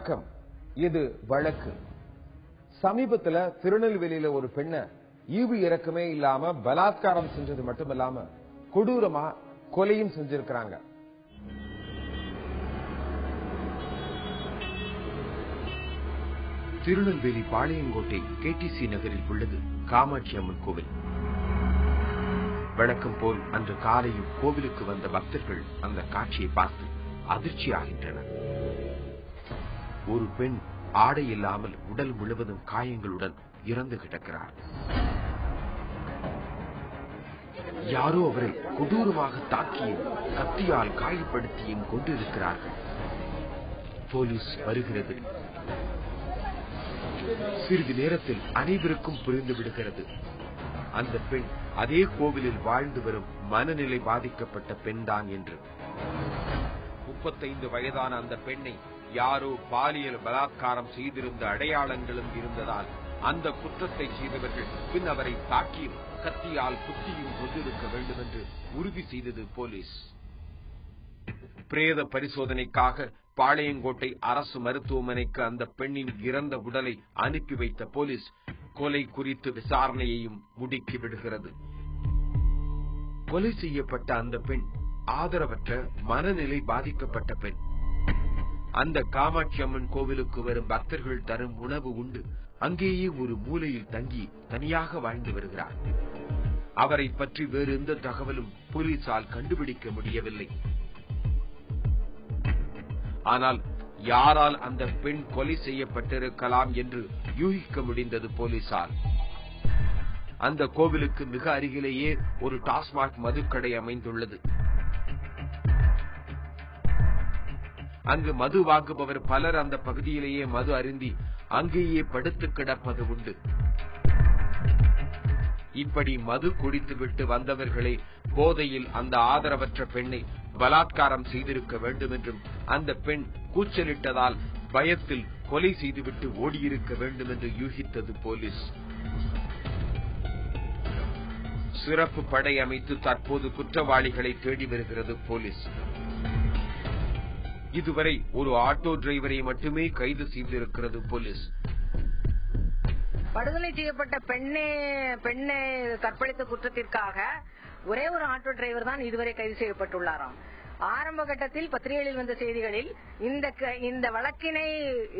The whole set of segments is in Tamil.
வணக்கம். இது வழக்கு. சமீபத்துல திருநெல்வேலியில ஒரு பெண்ணை ஈவு இறக்கமே இல்லாம பலாத்காரம் செஞ்சது மட்டும் இல்லாம கொடூரமா கொலையும் செஞ்சிருக்கிறாங்க. திருநெல்வேலி பாளையங்கோட்டை கேடிசி நகரில் உள்ளது காமாட்சி அம்மன் கோவில். வழக்கம் போல் அன்று காலையும் கோவிலுக்கு வந்த பக்தர்கள் அந்த காட்சியை பார்த்து அதிர்ச்சியாகின்றனர். ஒரு பெண் ஆடை இல்லாமல் உடல் முழுவதும் காயங்களுடன் இறந்து கிடக்கிறார் யாரோ அவரை கொடூரமாக தாக்கியும் கத்தியால் காயப்படுத்தியும் கொண்டிருக்கிறார்கள். போலீஸ் வருகிறது. சிறிது நேரத்தில் அனைவருக்கும் புரிந்து விடுகிறது. அந்த பெண் அதே கோவிலில் வாழ்ந்து வரும் மனநிலை பாதிக்கப்பட்ட பெண்தான் என்று. முப்பத்தைந்து வயதான அந்த பெண்ணை யாரோ பாலியல் பலாத்காரம் செய்திருந்த அடையாளங்களும் இருந்ததால் அந்த குற்றத்தை செய்தவர்கள் பின் அவரை தாக்கியும் கத்தியால் குத்தியும் கொண்டிருக்க வேண்டும் என்று உறுதி செய்தது போலீஸ். பிரேத பரிசோதனைக்காக பாளையங்கோட்டை அரசு மருத்துவமனைக்கு அந்த பெண்ணின் இறந்த உடலை அனுப்பி வைத்த போலீஸ் கொலை குறித்து விசாரணையையும் முடுக்கி விடுகிறது. கொலை செய்யப்பட்ட அந்த பெண் ஆதரவற்ற மனநிலை பாதிக்கப்பட்ட பெண். அந்த காமாட்சி அம்மன் கோவிலுக்கு வரும் பக்தர்கள் தரும் உணவு உண்டு. அங்கேயே ஒரு மூலையில் தங்கி தனியாக வாழ்ந்து வருகிறார். அவரை பற்றி வேறு எந்த தகவலும் போலீசால் கண்டுபிடிக்க முடியவில்லை. ஆனால் யாரால் அந்த பெண் கொலை செய்யப்பட்டிருக்கலாம் என்று யூகிக்க முடிந்தது போலீசார் அந்த கோவிலுக்கு மிக அருகிலேயே ஒரு டாஸ்மாக் மதுக்கடை அமைந்துள்ளது. அங்கு மது வாங்குபவர் பலர் அந்த பகுதியிலேயே மது அருந்தி அங்கேயே படுத்து கிடப்பது உண்டு. இப்படி மது குடித்துவிட்டு வந்தவர்களை போதையில் அந்த ஆதரவற்ற பெண்ணை பலாத்காரம் செய்திருக்க வேண்டும் என்றும் அந்த பெண் கூச்சலிட்டதால் பயத்தில் கொலை செய்துவிட்டு ஓடியிருக்க வேண்டும் என்று யூகித்தது போலீஸ். சிறப்பு படை அமைத்து தற்போது குற்றவாளிகளை தேடி வருகிறது போலீஸ். இதுவரை ஒரு ஆட்டோ டிரைவரை மட்டுமே கைது செய்திருக்கிறது போலீஸ். படுகொலை செய்யப்பட்ட பெண்ணே பெண்ணை கற்பழித்த குற்றத்திற்காக ஒரே ஒரு ஆட்டோ டிரைவர் தான் இதுவரை கைது செய்யப்பட்டுள்ளாராம். ஆரம்ப கட்டத்தில் பத்திரிகைகளில் வந்த செய்திகளில் இந்த க- இந்த வழக்கினை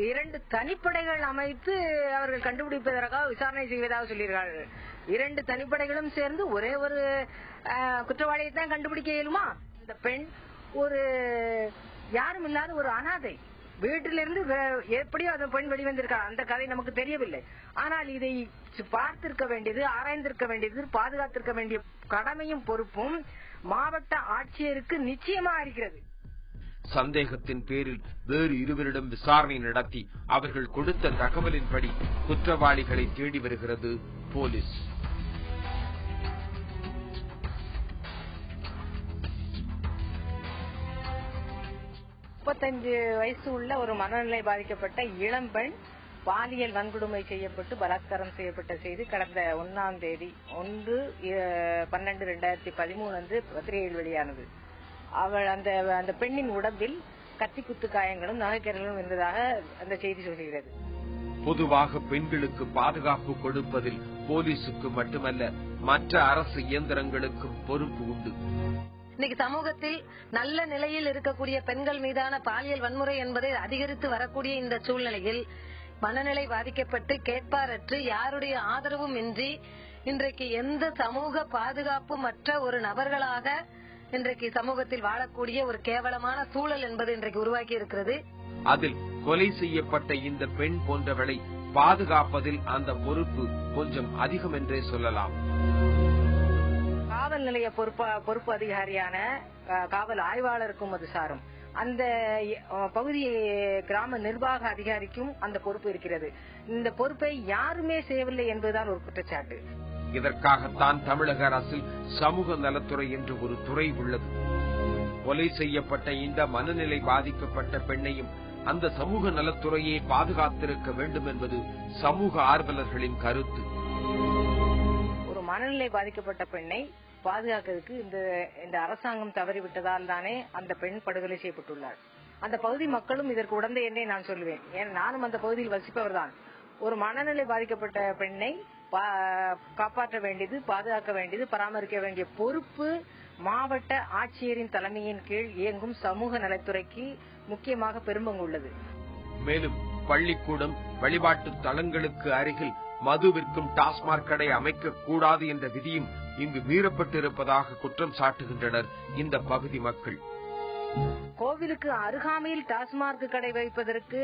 இரண்டு தனிப்படைகள் அமைத்து அவர்கள் கண்டுபிடிப்பதற்காக விசாரணை செய்வதாக சொல்லியிருக்கார்கள். இரண்டு தனிப்படைகளும் சேர்ந்து ஒரே ஒரு அஹ், குற்றவாளியை தான் கண்டுபிடிக்க இயலுமா? இந்த பெண் ஒரு யாரும் இல்லாத ஒரு அனாதை. வீட்டிலிருந்து எப்படியோ அந்த பெண் வெளிவந்திருக்கார் அந்த கதை நமக்கு தெரியவில்லை. ஆனால் இதை பார்த்திருக்க வேண்டியது ஆராய்ந்திருக்க வேண்டியது பாதுகாத்திருக்க வேண்டிய கடமையும் பொறுப்பும் மாவட்ட ஆட்சியருக்கு நிச்சயமா இருக்கிறது. சந்தேகத்தின் பேரில் வேறு இருவரிடம் விசாரணை நடத்தி அவர்கள் கொடுத்த தகவலின்படி குற்றவாளிகளை தேடி வருகிறது போலீஸ். முப்பத்தஞ்சு வயசு உள்ள ஒரு மனநிலை பாதிக்கப்பட்ட இளம்பெண் பாலியல் வன்கொடுமை செய்யப்பட்டு பலாத்காரம் செய்யப்பட்ட செய்தி கடந்த ஒன்னாம் தேதி ஒன்று பன்னெண்டு ரெண்டாயிரத்தி பதிமூணு அன்று பத்திரிகையில் வெளியானது. அவள் அந்த அந்த பெண்ணின் உடம்பில் கத்தி குத்து காயங்களும் நகைக்கரைகளும் இருந்ததாக அந்த செய்தி சொல்கிறது. பொதுவாக பெண்களுக்கு பாதுகாப்பு கொடுப்பதில் போலீசுக்கு மட்டுமல்ல மற்ற அரசு இயந்திரங்களுக்கும் பொறுப்பு உண்டு. இன்னைக்கு சமூகத்தில் நல்ல நிலையில் இருக்கக்கூடிய பெண்கள் மீதான பாலியல் வன்முறை என்பதை அதிகரித்து வரக்கூடிய இந்த சூழ்நிலையில் மனநிலை பாதிக்கப்பட்டு கேட்பாரற்று யாருடைய ஆதரவும் இன்றி இன்றைக்கு எந்த சமூக பாதுகாப்பு மற்ற ஒரு நபர்களாக இன்றைக்கு சமூகத்தில் வாழக்கூடிய ஒரு கேவலமான சூழல் என்பது இன்றைக்கு உருவாக்கி இருக்கிறது. அதில் கொலை செய்யப்பட்ட இந்த பெண் போன்றவளை பாதுகாப்பதில் அந்த பொறுப்பு கொஞ்சம் அதிகம் என்றே சொல்லலாம். காவல் நிலைய பொறுப்பு பொறுப்பு அதிகாரியான காவல் ஆய்வாளருக்கும் அது சாரும். அந்த பகுதி கிராம நிர்வாக அதிகாரிக்கும் அந்த பொறுப்பு இருக்கிறது. இந்த பொறுப்பை யாருமே செய்யவில்லை என்பதுதான் ஒரு குற்றச்சாட்டு. இதற்காகத்தான் தமிழக அரசில் சமூக நலத்துறை என்று ஒரு துறை உள்ளது. கொலை செய்யப்பட்ட இந்த மனநிலை பாதிக்கப்பட்ட பெண்ணையும் அந்த சமூக நலத்துறையை பாதுகாத்திருக்க வேண்டும் என்பது சமூக ஆர்வலர்களின் கருத்து. ஒரு மனநிலை பாதிக்கப்பட்ட பெண்ணை பாதுகாக்கிறதுக்கு இந்த இந்த அரசாங்கம் தவறிவிட்டதால் தானே அந்த பெண் படுகொலை செய்யப்பட்டுள்ளார் அந்த பகுதி மக்களும் இதற்கு உடந்தை என்றே நான் சொல்லுவேன். ஏன் நானும் அந்த பகுதியில் வசிப்பவர் தான் ஒரு மனநிலை பாதிக்கப்பட்ட பெண்ணை காப்பாற்ற வேண்டியது பாதுகாக்க வேண்டியது பராமரிக்க வேண்டிய பொறுப்பு மாவட்ட ஆட்சியரின் தலைமையின் கீழ் இயங்கும் சமூக நலத்துறைக்கு முக்கியமாக பெரும்பங்கு உள்ளது. மேலும் பள்ளிக்கூடம் வழிபாட்டு தலங்களுக்கு அருகில் மது விற்கும் டாஸ்மாக் கடை அமைக்க கூடாது என்ற விதியும் இங்கு மீறப்பட்டிருப்பதாக குற்றம் சாட்டுகின்றனர் இந்த பகுதி மக்கள். கோவிலுக்கு அருகாமையில் டாஸ்மாக் கடை வைப்பதற்கு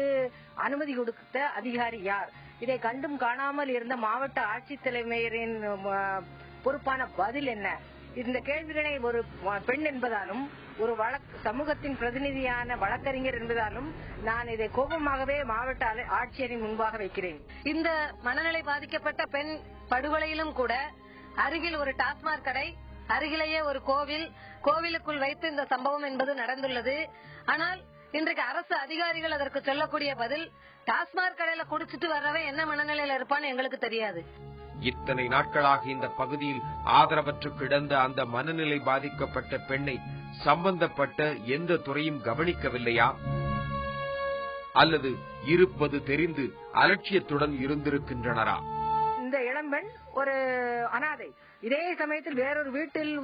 அனுமதி கொடுத்த அதிகாரி யார்? இதை கண்டும் காணாமல் இருந்த மாவட்ட ஆட்சித்தலைமையரின் அஹ், பொறுப்பான பதில் என்ன? இந்த கேள்விகளை ஒரு பெண் என்பதாலும் ஒரு வழக்கு சமூகத்தின் பிரதிநிதியான வழக்கறிஞர் என்பதாலும் நான் இதை கோபமாகவே மாவட்ட ஆட்சியரின் முன்பாக வைக்கிறேன். இந்த மனநிலை பாதிக்கப்பட்ட பெண் படுகொலையிலும் கூட அருகில் ஒரு டாஸ்மாக் கடை அருகிலேயே ஒரு கோவில் கோவிலுக்குள் வைத்து இந்த சம்பவம் என்பது நடந்துள்ளது. ஆனால் இன்றைக்கு அரசு அதிகாரிகள் அதற்கு சொல்லக்கூடிய பதில் டாஸ்மாக் கடையில குடிச்சிட்டு வர்றவன் என்ன மனநிலையில இருப்பான்னு எங்களுக்கு தெரியாது. இத்தனை நாட்களாக இந்த பகுதியில் ஆதரவற்று கிடந்த அந்த மனநிலை பாதிக்கப்பட்ட பெண்ணை சம்பந்தப்பட்ட எந்த துறையும் கவனிக்கவில்லையா? அல்லது இருப்பது தெரிந்து அலட்சியத்துடன் இருந்திருக்கின்றனரா? இந்த இளம்பெண் ஒரு அனாதை. இதே சமயத்தில் வேறொரு வீட்டில்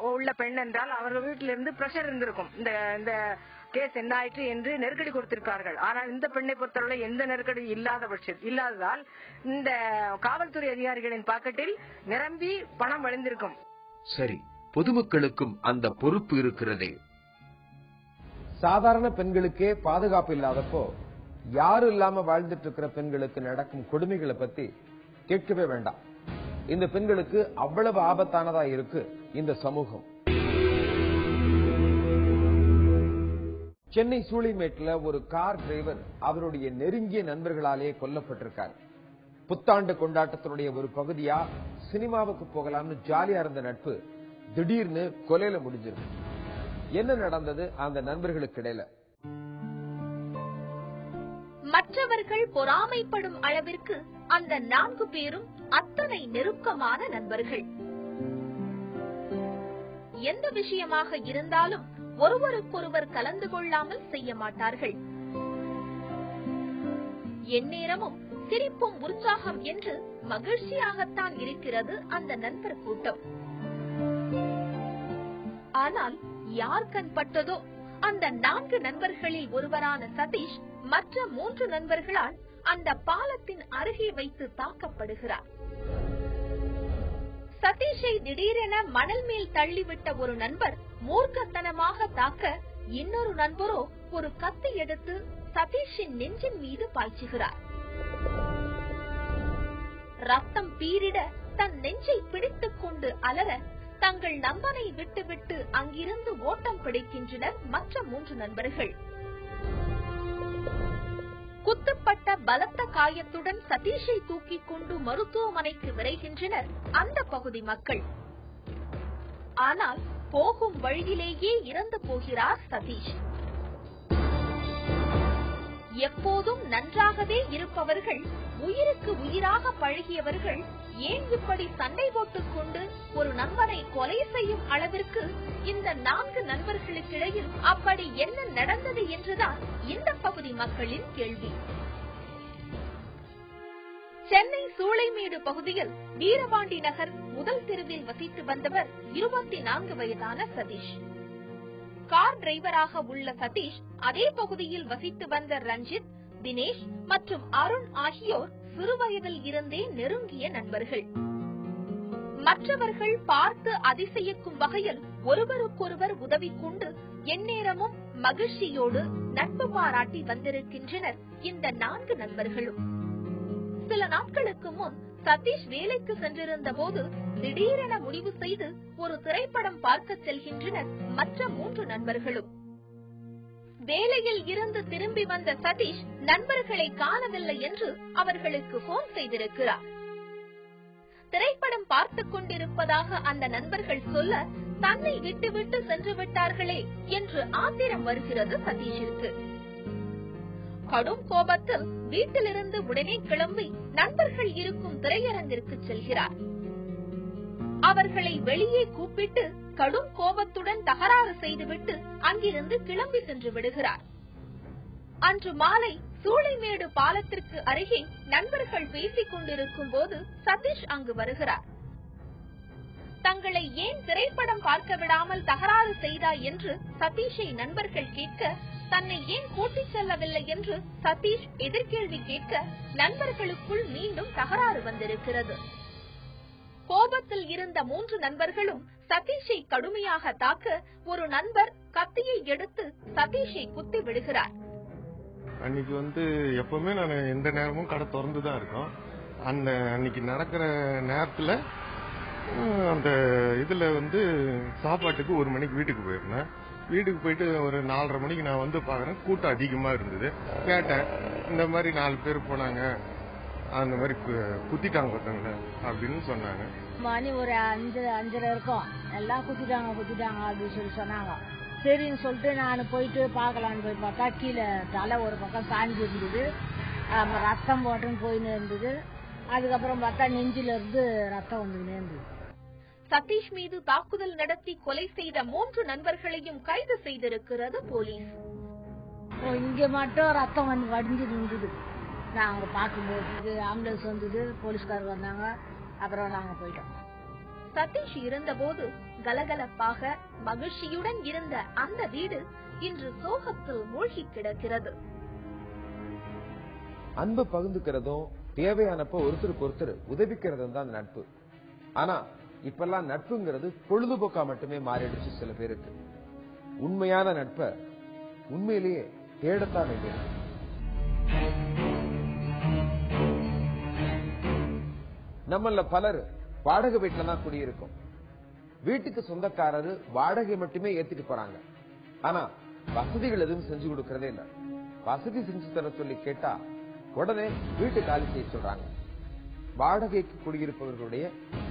உள்ள பெண் என்றால் அவர்கள் வீட்டிலிருந்து பிரஷர் இருந்திருக்கும். இந்த இந்த கேஸ் என்ன ஆயிற்று என்று நெருக்கடி கொடுத்திருக்கார்கள். ஆனால் இந்த பெண்ணை பொறுத்தவரை எந்த நெருக்கடி இல்லாத பட்ச இல்லாததால் இந்த காவல்துறை அதிகாரிகளின் பாக்கெட்டில் நிரம்பி பணம் வழிந்திருக்கும். சரி பொதுமக்களுக்கும் அந்த பொறுப்பு இருக்கிறதே. சாதாரண பெண்களுக்கே பாதுகாப்பு இல்லாதப்போ யாரும் இல்லாம வாழ்ந்துட்டு இருக்கிற பெண்களுக்கு நடக்கும் கொடுமைகளை பத்தி கேட்கவே வேண்டாம். இந்த பெண்களுக்கு அவ்வளவு ஆபத்தானதா இருக்கு இந்த சமூகம். சென்னை சூளைமேட்ல ஒரு கார் டிரைவர் அவருடைய நெருங்கிய நண்பர்களாலே கொல்லப்பட்டிருக்கார். புத்தாண்டு கொண்டாட்டத்தினுடைய ஒரு பகுதியா சினிமாவுக்கு போகலாம்னு ஜாலியா இருந்த நட்பு திடீர்னு கொலையில முடிஞ்சிருக்கு. என்ன நடந்தது அந்த நண்பர்களுக்கு இடையில? மற்றவர்கள் பொறாமைப்படும் அளவிற்கு அந்த நான்கு பேரும் அத்தனை நெருக்கமான நண்பர்கள். எந்த விஷயமாக இருந்தாலும் ஒருவருக்கொருவர் கலந்து கொள்ளாமல் செய்ய மாட்டார்கள். எந்நேரமும் சிரிப்பும் உற்சாகம் என்று மகிழ்ச்சியாகத்தான் இருக்கிறது அந்த நண்பர் கூட்டம். ஆனால் யார் கண்பட்டதோ அந்த நான்கு நண்பர்களில் ஒருவரான சதீஷ் மற்ற மூன்று நண்பர்களால் அந்த பாலத்தின் அருகே வைத்து தாக்கப்படுகிறார். சதீஷை திடீரென மணல் மேல் தள்ளிவிட்ட ஒரு நண்பர் மூர்க்கத்தனமாக தாக்க இன்னொரு நண்பரோ ஒரு கத்தி எடுத்து சதீஷின் நெஞ்சின் மீது பாய்ச்சுகிறார். ரத்தம் பீரிட தன் நெஞ்சை பிடித்துக் கொண்டு அலற தங்கள் நண்பனை விட்டுவிட்டு அங்கிருந்து ஓட்டம் பிடிக்கின்றனர் மற்ற மூன்று நண்பர்கள். பலத்த காயத்துடன் சதீஷை தூக்கிக் கொண்டு மருத்துவமனைக்கு விரைகின்றனர் அந்த பகுதி மக்கள். ஆனால் போகும் வழியிலேயே இறந்து போகிறார் சதீஷ். எப்போதும் நன்றாகவே இருப்பவர்கள் உயிருக்கு உயிராக பழகியவர்கள் ஏன் இப்படி சண்டை போட்டுக் கொண்டு ஒரு நண்பனை கொலை செய்யும் அளவிற்கு இந்த நான்கு நண்பர்களுக்கிடையில் அப்படி என்ன நடந்தது என்றுதான் இந்த பகுதி மக்களின் கேள்வி. சென்னை சூளைமேடு பகுதியில் வீரபாண்டி நகர் முதல் தெருவில் வசித்து வந்தவர் இருபத்தி நான்கு வயதான சதீஷ். கார் டிரைவராக உள்ள சதீஷ் அதே பகுதியில் வசித்து வந்த ரஞ்சித் தினேஷ் மற்றும் அருண் ஆகியோர் சிறுவயதில் இருந்தே நெருங்கிய நண்பர்கள். மற்றவர்கள் பார்த்து அதிசயிக்கும் வகையில் ஒருவருக்கொருவர் உதவி கொண்டு எந்நேரமும் மகிழ்ச்சியோடு நட்பு பாராட்டி வந்திருக்கின்றனர் இந்த நான்கு நண்பர்களும். நாட்களுக்கு முன் சதீஷ் வேலைக்கு சென்றிருந்த போது திடீரென முடிவு செய்து ஒரு திரைப்படம் பார்க்க செல்கின்றனர் மற்ற மூன்று நண்பர்களும். வேலையில் இருந்து திரும்பி வந்த சதீஷ் நண்பர்களை காணவில்லை என்று அவர்களுக்கு போன் செய்திருக்கிறார். திரைப்படம் பார்த்துக் கொண்டிருப்பதாக அந்த நண்பர்கள் சொல்ல தன்னை விட்டுவிட்டு சென்று விட்டார்களே என்று ஆத்திரம் வருகிறது சதீஷிற்கு கடும் கோபத்தில் வீட்டிலிருந்து உடனே கிளம்பி நண்பர்கள் இருக்கும் திரையரங்கிற்கு செல்கிறார். அவர்களை வெளியே கூப்பிட்டு கடும் கோபத்துடன் தகராறு செய்துவிட்டு அங்கிருந்து கிளம்பி சென்று விடுகிறார். அன்று மாலை சூளைமேடு பாலத்திற்கு அருகே நண்பர்கள் பேசிக் கொண்டிருக்கும் போது சதீஷ் அங்கு வருகிறார். தங்களை ஏன் திரைப்படம் பார்க்க விடாமல் தகராறு செய்தாய் என்று சதீஷை நண்பர்கள் கேட்க தன்னை ஏன் கூட்டிச் செல்லவில்லை என்று சதீஷ் எதிர்கேள்வி கேட்க நண்பர்களுக்குள் மீண்டும் தகராறு வந்திருக்கிறது. கோபத்தில் இருந்த மூன்று நண்பர்களும் சதீஷை கடுமையாக தாக்க ஒரு நண்பர் கத்தியை எடுத்து சதீஷை குத்தி விடுகிறார். அன்னைக்கு வந்து எப்பவுமே நான் எந்த நேரமும் கடை திறந்து தான் அந்த அன்னைக்கு நடக்கிற நேரத்துல அந்த இதுல வந்து சாப்பாட்டுக்கு ஒரு மணிக்கு வீட்டுக்கு போயிருந்தேன். வீட்டுக்கு போயிட்டு ஒரு நாலரை மணிக்கு நான் வந்து பாக்குறேன் கூட்டம் அதிகமா இருந்தது. கேட்டேன் இந்த மாதிரி நாலு பேர் போனாங்க. அந்த மாதிரி குத்திட்டாங்க ஒருத்தங்கள அப்படின்னு சொன்னாங்க. மணி ஒரு அஞ்சு அஞ்சரை இருக்கும். எல்லாம் குத்திட்டாங்க குத்திட்டாங்க அப்படின்னு சொல்லி சொன்னாங்க. சரின்னு சொல்லிட்டு நான் போயிட்டு பார்க்கலான்னு போய் பார்த்தா கீழே தலை ஒரு பக்கம் சாஞ்சி இருந்தது. ஆமா, ரத்தம் போட்டுன்னு போயின்னு இருந்தது. அதுக்கப்புறம் பார்த்தா நெஞ்சில இருந்து ரத்தம் வந்துக்கினே இருந்தது. சதீஷ் மீது தாக்குதல் நடத்தி கொலை செய்த மூன்று நண்பர்களையும் கைது செய்திருக்கிறது போலீஸ். இங்க மட்டும் ரத்தம் வந்து வடிஞ்சு இருந்தது நாங்க பார்க்கும்போது ஆம்புலன்ஸ் வந்தது போலீஸ்காரர் வந்தாங்க அப்புறம் நாங்க போயிட்டோம். சதீஷ் இருந்தபோது கலகலப்பாக மகிழ்ச்சியுடன் இருந்த அந்த வீடு இன்று சோகத்தில் மூழ்கி கிடக்கிறது. அன்பு பகிர்ந்துக்கிறதும் தேவையானப்ப ஒருத்தருக்கு ஒருத்தர் உதவிக்கிறதும் தான் நட்பு. ஆனா இப்பெல்லாம் நட்புங்கிறது பொழுதுபோக்கா மட்டுமே மாறிடுச்சு சில பேருக்கு. உண்மையான நட்பை உண்மையிலேயே தேடத்தான் வேண்டியது. நம்மள பலர் வாடகை வீட்டில தான் குடியிருக்கோம். வீட்டுக்கு சொந்தக்காரரு வாடகை மட்டுமே ஏத்திட்டு போறாங்க. ஆனா வசதிகள் எதுவும் செஞ்சு கொடுக்கறதே இல்ல. வசதி செஞ்சு தர சொல்லி கேட்டா உடனே வீட்டு காலி செய்ய சொல்றாங்க. வாடகைக்கு குடியிருப்பவர்களுடைய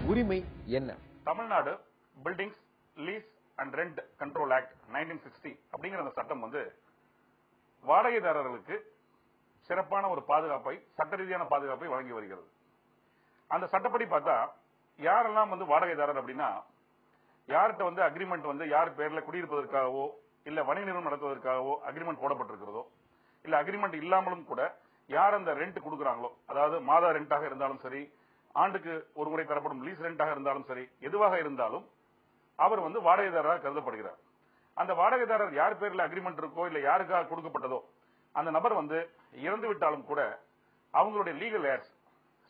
உரிமை என்ன? Tamil Nadu buildings lease and rent control act 1960 sixty அப்படிங்கிற அந்த சட்டம் வந்து வாடகைதாரர்களுக்கு சிறப்பான ஒரு பாதுகாப்பை சட்ட ரீதியான பாதுகாப்பை வழங்கி வருகிறது. அந்த சட்டப்படி பார்த்தா யாரெல்லாம் வந்து வாடகைதாரர் அப்படின்னா யார்கிட்ட வந்து அக்ரிமெண்ட் வந்து யார் பேர்ல குடியிருப்பதற்காகவோ இல்ல வணிக நிறுவனம் நடத்துவதற்காகவோ அக்ரிமெண்ட் போடப்பட்டிருக்கிறதோ இல்ல அக்ரிமெண்ட் இல்லாமலும் கூட யார் அந்த ரெண்ட் கொடுக்குறாங்களோ அதாவது மாத ரெண்டாக இருந்தாலும் சரி ஆண்டுக்கு ஒரு முறை தரப்படும் லீஸ் ரெண்டாக இருந்தாலும் சரி எதுவாக இருந்தாலும் அவர் வந்து வாடகைதாரராக கருதப்படுகிறார். அந்த வாடகைதாரர் யார் பேர்ல அக்ரிமெண்ட் இருக்கோ இல்ல யாருக்காக கொடுக்கப்பட்டதோ அந்த நபர் வந்து இறந்து விட்டாலும் கூட அவங்களுடைய லீகல் ஏர்ஸ்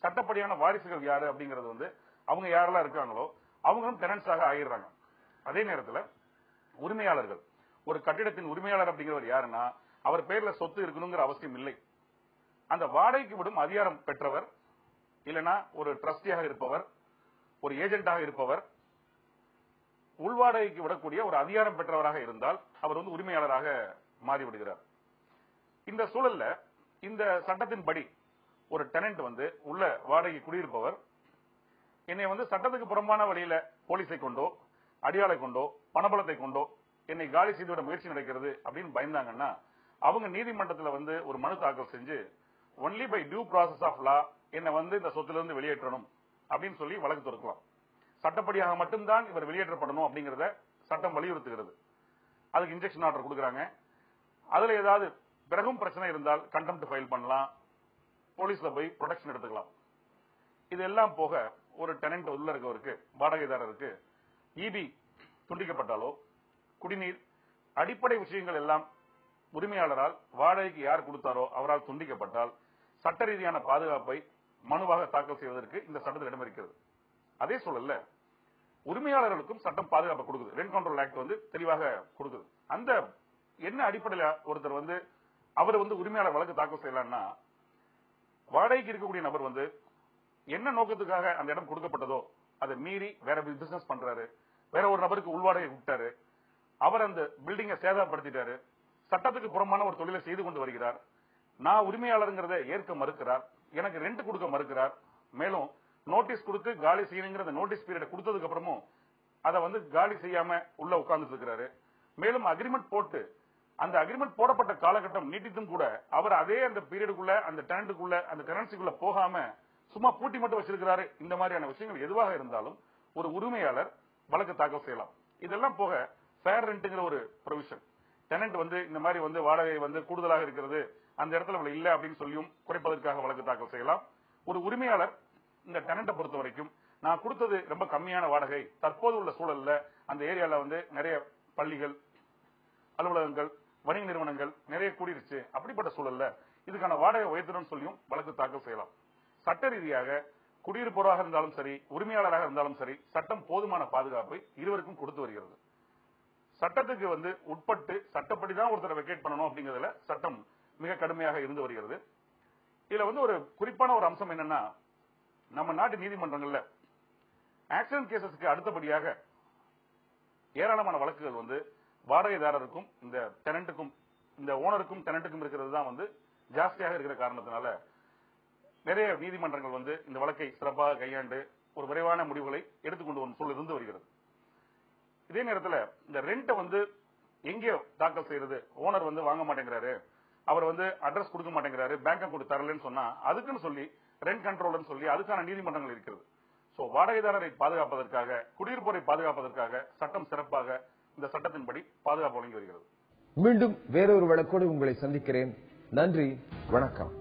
சட்டப்படியான வாரிசுகள் யாரு அப்படிங்கிறது வந்து அவங்க யாரெல்லாம் இருக்காங்களோ அவங்களும் டெனன்ஸாக ஆகிடுறாங்க அதே நேரத்துல உரிமையாளர்கள் ஒரு கட்டிடத்தின் உரிமையாளர் அப்படிங்கிறவர் யாருன்னா அவர் பேர்ல சொத்து இருக்கணுங்கிற அவசியம் இல்லை. அந்த வாடகைக்கு விடும் அதிகாரம் பெற்றவர் இல்லனா ஒரு ட்ரஸ்டியாக இருப்பவர் ஒரு ஏஜென்டாக இருப்பவர் உள்வாடகைக்கு விடக்கூடிய ஒரு அதிகாரம் பெற்றவராக இருந்தால் அவர் வந்து உரிமையாளராக மாறிவிடுகிறார். இந்த சூழல்ல இந்த சட்டத்தின்படி ஒரு டெனன்ட் வந்து உள்ள வாடகை குடியிருப்பவர் என்னை வந்து சட்டத்துக்கு புறம்பான வழியில போலீஸை கொண்டோ அடியாளை கொண்டோ பணபலத்தை கொண்டோ என்னை காலி செய்துவிட முயற்சி நடக்கிறது அப்படின்னு பயந்தாங்கன்னா அவங்க நீதிமன்றத்தில் வந்து ஒரு மனு தாக்கல் செஞ்சு only by due process of law என்னை வந்து இந்த சொத்திலிருந்து வெளியேற்றணும் அப்படின்னு சொல்லி வழக்கு தொடுக்கலாம். சட்டப்படியாக மட்டும்தான் இவர் வெளியேற்றப்படணும் அப்படிங்கிறத சட்டம் வலியுறுத்துகிறது. அதுக்கு இன்ஜெக்ஷன் ஆர்டர் கொடுக்குறாங்க. அதுல ஏதாவது பிறகும் பிரச்சனை இருந்தால் கண்டெம்ட் ஃபைல் பண்ணலாம். போலீஸ்ல போய் ப்ரொடெக்ஷன் எடுத்துக்கலாம். இதெல்லாம் போக ஒரு டெனண்ட் உள்ள இருக்கவருக்கு வாடகைதாரருக்கு இபி துண்டிக்கப்பட்டாலோ குடிநீர் அடிப்படை விஷயங்கள் எல்லாம் உரிமையாளரால் வாடகைக்கு யார் கொடுத்தாரோ அவரால் துண்டிக்கப்பட்டால் சட்ட ரீதியான பாதுகாப்பை மனுவாக தாக்கல் செய்வதற்கு இந்த சட்டத்தில் இடம் இருக்கிறது அதே சூழல்ல உரிமையாளர்களுக்கும் சட்டம் பாதுகாப்பு கொடுக்குது. ரெண்ட் கண்ட்ரோல் ஆக்ட் வந்து தெளிவாக கொடுக்குது. அந்த என்ன அடிப்படையில ஒருத்தர் வந்து அவர் வந்து உரிமையாளர் வழக்கு தாக்கல் செய்யலாம்னா வாடகைக்கு இருக்கக்கூடிய நபர் வந்து என்ன நோக்கத்துக்காக அந்த இடம் கொடுக்கப்பட்டதோ அதை மீறி வேற பிசினஸ் பண்றாரு வேற ஒரு நபருக்கு உள்வாடகை விட்டாரு அவர் அந்த பில்டிங்கை சேதப்படுத்திட்டாரு சட்டத்துக்கு புறமான ஒரு தொழிலை செய்து கொண்டு வருகிறார் நான் உரிமையாளருங்கிறத ஏற்க மறுக்கிறார் எனக்கு ரெண்ட் கொடுக்க மறுக்கிறார். மேலும் நோட்டீஸ் கொடுத்து காலி செய்யணுங்கிற அந்த நோட்டீஸ் பீரியட் கொடுத்ததுக்கு அப்புறமும் அதை வந்து காலி செய்யாம உள்ள உட்கார்ந்துட்டு இருக்கிறாரு. மேலும் அக்ரிமெண்ட் போட்டு அந்த அக்ரிமெண்ட் போடப்பட்ட காலகட்டம் நீட்டித்தும் கூட அவர் அதே அந்த பீரியடுக்குள்ள அந்த டெனண்ட்டுக்குள்ள அந்த டெனன்சிக்குள்ள போகாம சும்மா பூட்டி மட்டும் வச்சிருக்கிறாரு. இந்த மாதிரியான விஷயங்கள் எதுவாக இருந்தாலும் ஒரு உரிமையாளர் வழக்கு தாக்கல் செய்யலாம். இதெல்லாம் போக ஃபேர் ரெண்ட்ங்கிற ஒரு ப்ரொவிஷன் டெனன்ட் வந்து இந்த மாதிரி வந்து வாடகை வந்து கூடுதலாக இருக்கிறது. அந்த இடத்துல இவ்வளவு இல்ல அப்படின்னு சொல்லியும் குறைப்பதற்காக வழக்கு தாக்கல் செய்யலாம். ஒரு உரிமையாளர் இந்த டெனண்ட்டை பொறுத்த வரைக்கும் நான் கொடுத்தது ரொம்ப கம்மியான வாடகை. தற்போது உள்ள சூழல்ல அந்த ஏரியால வந்து நிறைய பள்ளிகள் அலுவலகங்கள் வணிக நிறுவனங்கள் நிறைய கூடிருச்சு. அப்படிப்பட்ட சூழல்ல இதுக்கான வாடகை உயர்த்தணும்னு சொல்லியும் வழக்கு தாக்கல் செய்யலாம். சட்ட ரீதியாக குடியிருப்பவராக இருந்தாலும் சரி உரிமையாளராக இருந்தாலும் சரி சட்டம் போதுமான பாதுகாப்பை இருவருக்கும் கொடுத்து வருகிறது. சட்டத்துக்கு வந்து உட்பட்டு சட்டப்படிதான் ஒருத்தரை வெக்கேட் பண்ணணும் அப்படிங்கறதுல சட்டம் மிக கடுமையாக இருந்து வருகிறது. இதுல வந்து ஒரு குறிப்பான ஒரு அம்சம் என்னன்னா நம்ம நாட்டு நீதிமன்றங்கள்ல ஆக்சிடென்ட் கேசஸ்க்கு அடுத்தபடியாக ஏராளமான வழக்குகள் வந்து வாடகைதாரருக்கும் இந்த டெனண்ட்டுக்கும் இந்த ஓனருக்கும் டெனண்ட்டுக்கும் இருக்கிறது தான் வந்து ஜாஸ்தியாக இருக்கிற காரணத்தினால நிறைய நீதிமன்றங்கள் வந்து இந்த வழக்கை சிறப்பாக கையாண்டு ஒரு விரைவான முடிவுகளை எடுத்துக்கொண்டு வரும் சூழல் இருந்து வருகிறது. இதே நேரத்தில் இந்த ரெண்ட்டை வந்து எங்கே தாக்கல் செய்யறது? ஓனர் வந்து வாங்க மாட்டேங்கிறாரு. அவர் வந்து அட்ரஸ் கொடுக்க மாட்டேங்கிறாரு பேங்க் அக்கௌண்ட் தரலன்னு சொன்னா அதுக்குன்னு சொல்லி ரெண்ட் கண்ட்ரோல்னு சொல்லி அதுக்கான நீதிமன்றங்கள் இருக்கிறது. சோ வாடகைதாரரை பாதுகாப்பதற்காக குடியிருப்போரை பாதுகாப்பதற்காக சட்டம் சிறப்பாக இந்த சட்டத்தின்படி பாதுகாப்பு வழங்கி வருகிறது. மீண்டும் வேறொரு வழக்கோடு உங்களை சந்திக்கிறேன். நன்றி வணக்கம்.